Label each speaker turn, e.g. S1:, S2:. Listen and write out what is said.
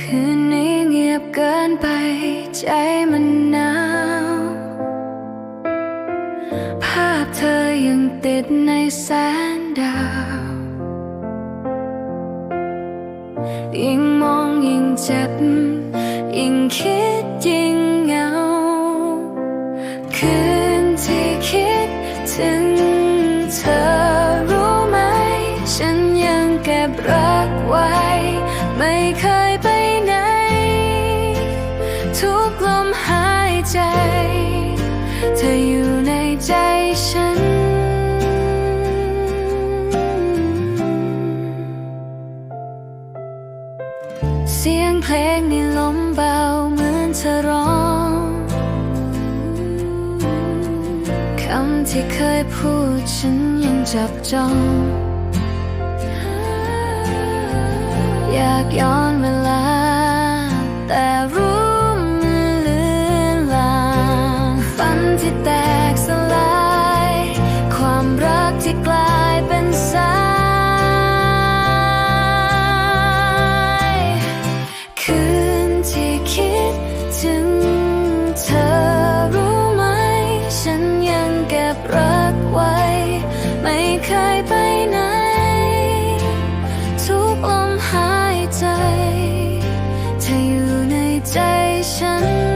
S1: คืนนี้เงียบเกินไปใจมันหนาว ภาพเธอยังติดในแสนดาว ยิ่งมองยิ่งเจ็บ ยิ่งคิดยิ่งเหงา คืนที่คิดถึงเธอรู้ไหม ฉันยังเก็บรักไว้ เคยไปไหน ทุกลมหายใจ เธออยู่ในใจฉัน เสียงเพลงในลมเบาเหมือนเธอร้อง คำที่เคยพูดฉันยังจับจ้อง ย้อนเวลา แต่รู้มันเลือนลางฝันที่แตกสลาย ความรักที่กลายเป็นสายคืนที่คิดถึงเธอรู้ไหม ฉันยังเก็บรักไว้ ไม่เคยไป sun